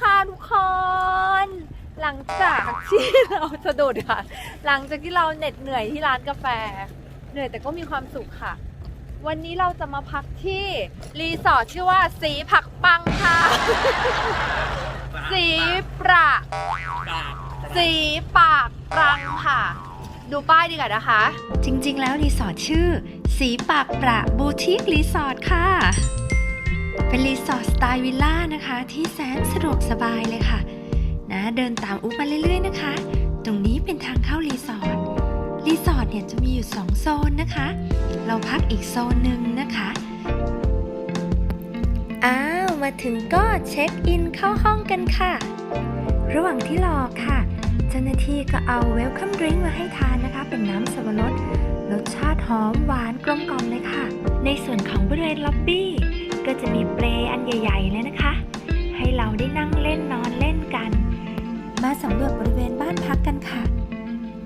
ค่ะทุกคน หลังจากที่เราสะดุดค่ะ หลังจากที่เราเหน็ดเหนื่อยที่ร้านกาแฟ เหนื่อยแต่ก็มีความสุขค่ะ วันนี้เราจะมาพักที่รีสอร์ทชื่อว่าสีผักปังค่ะ สีประสีปากปรังค่ะ ดูป้ายดีกว่านะคะ จริงๆ แล้วรีสอร์ทชื่อ สีปากประบูติกรีสอร์ทค่ะ เป็นรีสอร์ทสไตล์วิลล่านะคะ ที่แสนสะดวกสบายเลยค่ะ นะเดินตามอุ๊บมาเรื่อยๆนะคะ ตรงนี้เป็นทางเข้ารีสอร์ทรีสอร์ทเนี่ยจะมีอยู่ 2 โซนนะคะ เราพักอีกโซนหนึ่งนะคะอ้าวมาถึงก็เช็คอินเข้าห้องกันค่ะ ระหว่างที่รอค่ะ เจ้าหน้าที่ก็เอาเวลคัมดริงก์มาให้ทานนะคะ เป็นน้ำสับปะรดรสชาติหอมหวานกลมกล่อมเลยค่ะ ในส่วนของบริเวณล็อบบี้ ก็จะมีเปลอันใหญ่ ๆ เลยนะคะ ให้เราได้นั่งเล่นนอนเล่นกัน มาสำรวจบริเวณบ้านพักกันค่ะ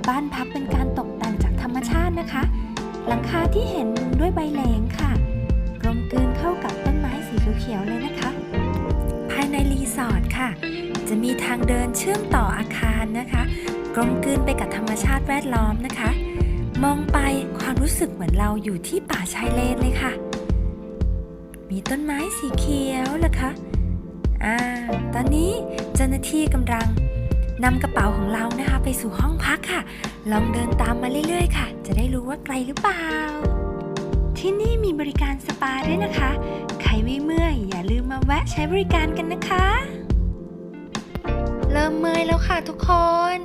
บ้านพักเป็นการตกแต่งจากธรรมชาตินะคะ หลังคาที่เห็นมุงด้วยใบเหลงค่ะกลมกลืนเข้ากับต้นไม้สีเขียวๆเลยนะคะ ภายในรีสอร์ทค่ะ จะมีทางเดินเชื่อมต่ออาคารนะคะกลมกลืนไปกับธรรมชาติแวดล้อมนะคะ มองไปความรู้สึกเหมือนเราอยู่ที่ป่าชายเลนเลยค่ะ มีต้นไม้สีเขียวเหรอคะอ่าตอนนี้เจ้าหน้าที่กำลังนำกระเป๋าของเรานะคะ ไปสู่ห้องพักค่ะ ลองเดินตามมาเรื่อยๆ ค่ะ จะได้รู้ว่าไกลหรือเปล่า ที่นี่มีบริการสปาด้วยนะคะ ใครไม่เมื่อยอย่าลืมมาแวะใช้บริการกันนะคะ เริ่มเมื่อยแล้วค่ะทุกคน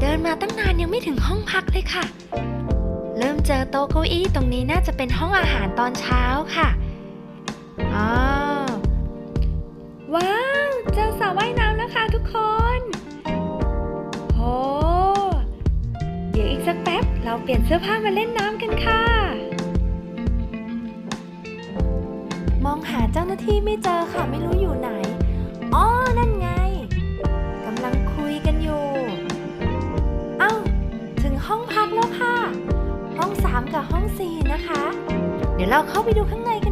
เดินมาตั้งนานยังไม่ถึงห้องพักเลยค่ะ เริ่มเจอโต๊ะเก้าอี้ตรงนี้น่าจะเป็นห้องอาหารตอนเช้าค่ะ อ้าวว้าวเจอสระว่ายน้ำแล้วค่ะทุกคนโหเดี๋ยวอีกสักแป๊บ เราเปลี่ยนเสื้อผ้ามาเล่นน้ำกันค่ะ มองหาเจ้าหน้าที่ไม่เจอค่ะไม่รู้อยู่ไหนอ๋อนั่นไงกำลังคุยกันอยู่ เอ้า ถึงห้องพักแล้วค่ะ ห้อง3กับห้อง4นะคะ เดี๋ยวเราเข้าไปดูข้างในกัน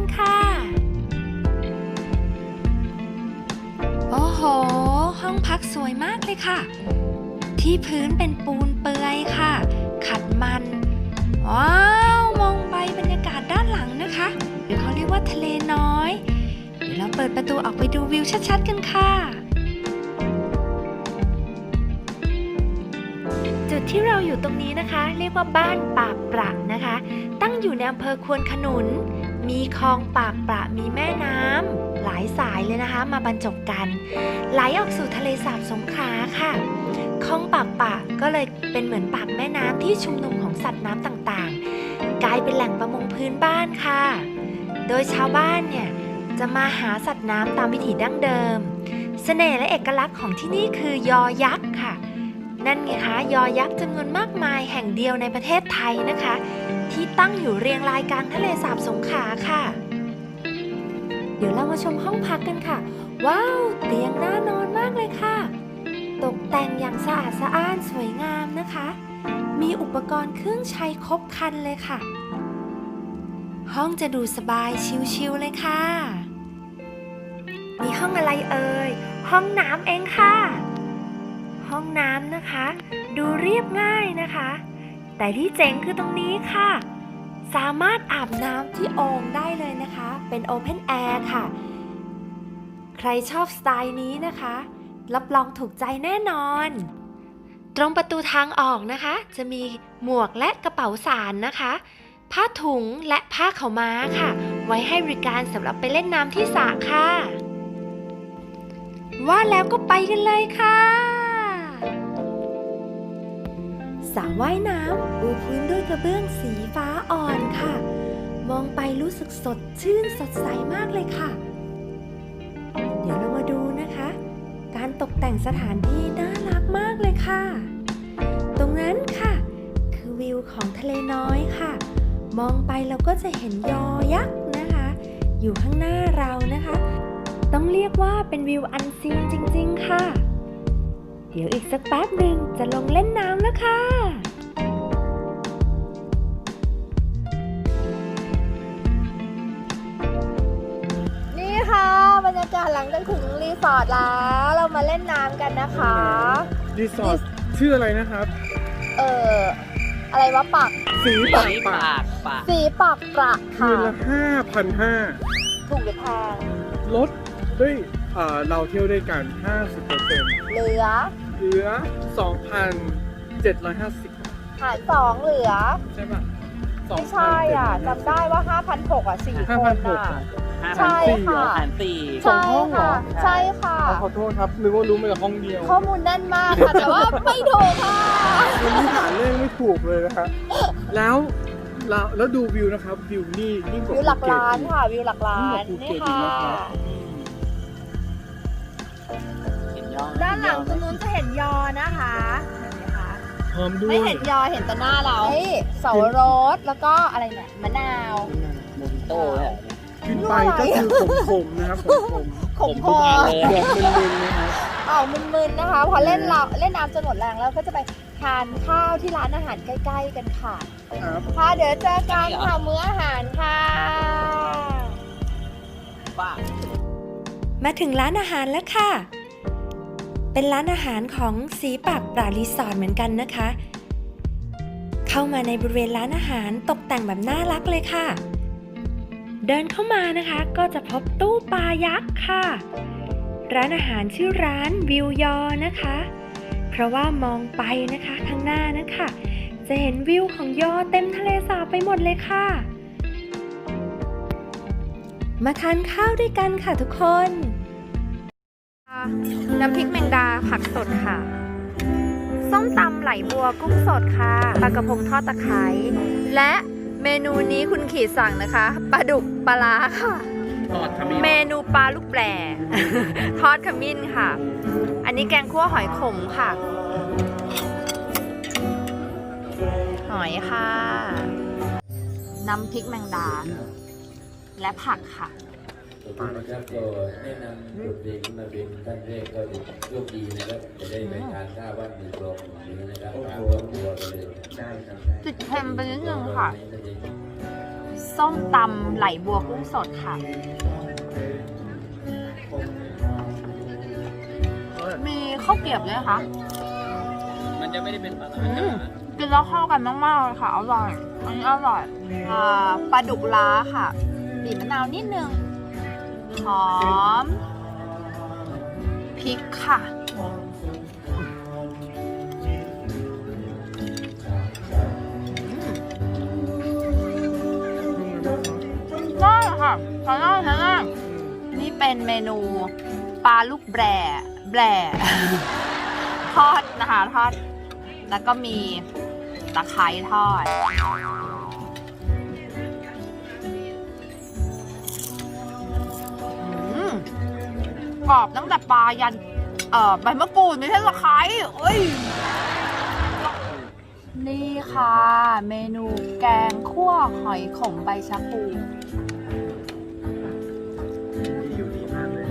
องพักสวยมากเลยค่ะ ที่พื้นเป็นปูนเปื่อยค่ะ ขัดมัน ว้าว มองไปบรรยากาศด้านหลังนะคะ หรือเขาเรียกว่าทะเลน้อย เดี๋ยวเราเปิดประตูออกไปดูวิวชัดๆกันค่ะ จุดที่เราอยู่ตรงนี้นะคะ เรียกว่าบ้านปากประนะคะ ตั้งอยู่ในอำเภอควนขนุน มีคลองปากประมีแม่น้ำ หลายสายเลยนะคะ มาบรรจบกัน ไหลออกสู่ทะเลสาบสงขลาค่ะคลองปากปะก็เลยเป็นเหมือนปากแม่น้ำที่ชุมนุมของสัตว์น้ำต่างๆ กลายเป็นแหล่งประมงพื้นบ้านค่ะ โดยชาวบ้านเนี่ยจะมาหาสัตว์น้ำตามวิถีดั้งเดิมเสน่ห์และเอกลักษณ์ของที่นี่คือยอยักษ์ค่ะ นั่นไงคะยอยักษ์จำนวนมากมายแห่งเดียวในประเทศไทยนะคะ ที่ตั้งอยู่เรียงรายกลางทะเลสาบสงขลาค่ะ เดี๋ยวเรามาชมห้องพักกันค่ะ ว้าว เตียงน่านอนมากเลยค่ะ ตกแต่งอย่างสะอาดสะอ้านสวยงามนะคะ มีอุปกรณ์เครื่องใช้ครบครันเลยค่ะ ห้องจะดูสบายชิลๆเลยค่ะ มีห้องอะไรเอ่ย ห้องน้ำเองค่ะ ห้องน้ำนะคะ ดูเรียบง่ายนะคะ แต่ที่เจ๋งคือตรงนี้ค่ะ สามารถอาบน้ำที่โอ่งได้เลยนะคะ เป็นโอเพนแอร์ค่ะ ใครชอบสไตล์นี้นะคะ รับรองถูกใจแน่นอน ตรงประตูทางออกนะคะ จะมีหมวกและกระเป๋าสารนะคะ ผ้าถุงและผ้าขาวม้าค่ะ ไว้ให้บริการสำหรับไปเล่นน้ำที่สระค่ะ ว่าแล้วก็ไปกันเลยค่ะ สระว่ายน้ำปูพื้นด้วยกระเบื้องสีฟ้าอ่อนค่ะ มองไปรู้สึกสดชื่นสดใสมากเลยค่ะ เดี๋ยวเรามาดูนะคะ การตกแต่งสถานที่น่ารักมากเลยค่ะ ตรงนั้นค่ะ คือวิวของทะเลน้อยค่ะ มองไปเราก็จะเห็นยอยักษ์นะคะ อยู่ข้างหน้าเรานะคะ ต้องเรียกว่าเป็นวิวอันซีนจริง ๆ ค่ะ เดี๋ยวอีกสักแป๊บหนึ่งจะลงเล่นน้ำแล้วค่ะ นี่ค่ะ บรรยากค่ะหลังจากถึงรีสอร์ทแล้ว เรามาเล่นน้ำกันนะคะ รีสอร์ทชื่ออะไรนะครับ เอออะไรวะปัก สีปากปากปากสีปักประคืค่ะ นละห้าพันห้าถูกหรือแพง ลดด้วย เอ่อเราเที่ยวด้วยกัน 50เปอร์เซ็นต์เหลือเหลือ 2,750 หารสองเหลือ ใช่ป่ะไม่ใช่อะจำได้ว่า 5,600อะสี่คน5,600อะ ห้าใช่พันสี่ค่ะพันสี่ สองห้องเหรอใช่ค่ะอะขอโทษครับนึกว่ารู้มาจากห้องเดียวข้อมูลแน่นมากค่ะ แต่ว่าไม่ถูกค่ะวันนี้หาเลขไม่ถูกเลยนะครับแล้วแล้วแล้วดูวิวนะครับ วิวนี่ยิ่งกว่าวิวหลักภูเก็ตล้านอีกค่ะวิวหลักล้านภูเก็นี่ตอีกค่ะนะครับ เห็นยอด้านหลังตรงนู้นจะเห็นยอนะคะเห็นไหมคะพร้อมด้วไม่ยเห็นยอเห็นแต่หน้าเราเสารถแล้วก็อะไรเนี่ยมะนาวมุมโต้เลยขึ้นไปก็คือขมๆนะครับขมขมคทุอกอันเลยๆเดือดมึนๆนะครับเอามึนๆนะคะ พอเล่นเราเล่นน้ำจนหมดแรงแล้วก็จะไปทานข้าวที่ร้านอาหารใกล้ ๆ กันค่ะครับ ค่ะเดี๋ยวเจอกันค่ะมื้ออาหารค่ะ ป้า มาถึงร้านอาหารแล้วค่ะ เป็นร้านอาหารของสีปากปรารีสอร์ทเหมือนกันนะคะ เข้ามาในบริเวณร้านอาหารตกแต่งแบบน่ารักเลยค่ะ เดินเข้ามานะคะก็จะพบตู้ปลายักษ์ค่ะ ร้านอาหารชื่อร้านวิวยอนะคะ เพราะว่ามองไปนะคะข้างหน้านะคะ จะเห็นวิวของยอเต็มทะเลสาบไปหมดเลยค่ะมาทานข้าวด้วยกันค่ะทุกคน น้ำพริกแมงดาผักสดค่ะ ส้มตำไหลบัวกุ้งสดค่ะปลากระพงทอดตะไคร้และเมนูนี้คุณขีดสั่งนะคะปลาดุกปลาร้าค่ะ ทอดขมิ้นเมนูปลาลูกแปร ทอดขมิ้นค่ะ อันนี้แกงคั่วหอยขมค่ะ หอยค่ะ น้ำพริกแมงดา และผักค่ะ ขอบคุณนะครับก็แนะนำบทเพลงขึ้นมาเป็นท่านแรกก็โชคดีนะครับ จะได้ไปทานข้าวบ้านหนึ่งกลองอย่างนี้นะครับตามครอบครัวไปเลยใช่ครับติดเค็มไปนิดนึงค่ะ ส้มตำไหลบัวกุ้งสดค่ะ มีข้าวเกรียบด้วยนะคะมันจะไม่ได้เป็นปลาร้าอืมกินแล้วเข้ากันมากๆเลยค่ะ อร่อย อันนี้อร่อยอ่าปลาดุกล้าค่ะ บีบมะนาวนิดนึง หอมพริกค่ะ ได้ค่ะทานได้ทานได้นี่เป็นเมนูปลาลูกแบร่แบร่ทอดนะคะทอด แล้วก็มีตะไคร้ทอด รอบตั้งแต่ปลายันเอ่อใบมะกรูดไม่ใช่ตะไคร้เอ้ย นี่ค่ะ เมนูแกงคั่วหอยขมใบชะพูอยู่ดีมากเลย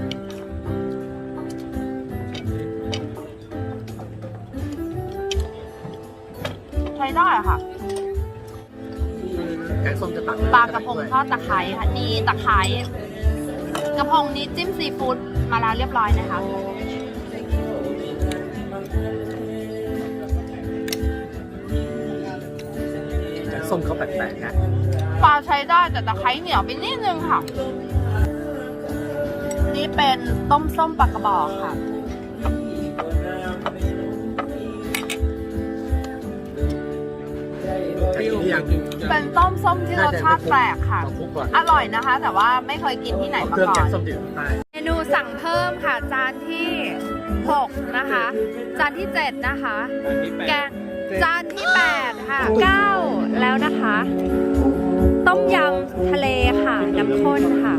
ใช้ได้อะค่ะ แกงส้มจะตักปลากระพงทอดตะไคร้ค่ะนี่ตะไคร้ กระพงนี้จิ้มซีฟู้ดมาแล้วเรียบร้อยนะคะแกงส้มเขาแปลกๆนะปลาใช้ได้แต่ตะไคร้เหนียวไปนิดนึงค่ะ นี่เป็นต้มส้มปลากระบอกค่ะเปรี้ยวอย่าง เป็นต้มส้มที่รสชาติแปลกค่ะคุกก่อนอร่อยนะคะ แต่ว่าไม่เคยกินที่ไหนมาเครื่องก่แกองนส้มจืดใต้เมนูสั่งเพิ่มค่ะ จานที่ 6 นะคะ จานที่ 7 นะคะ แกงจานที่ 8 ค่ะ 9 แล้วนะคะ ต้มยำทะเลค่ะ น้ำข้นค่ะ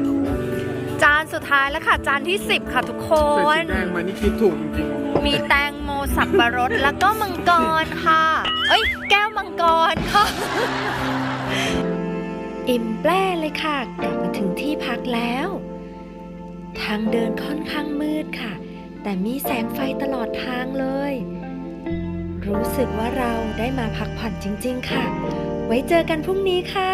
จานสุดท้ายแล้วค่ะ จานที่ 10 ค่ะทุกคใส่นสีแดงมานี่คิดถูกจริงมีแตงโม สับปะรดแล้วก็มังกรค่ะ เอ้ย แก้วมังกรค่ะ อิ่มแปร่เลยค่ะ กลับมาถึงที่พักแล้ว ทางเดินค่อนข้างมืดค่ะ แต่มีแสงไฟตลอดทางเลย รู้สึกว่าเราได้มาพักผ่อนจริง ๆ ค่ะ ไว้เจอกันพรุ่งนี้ค่ะ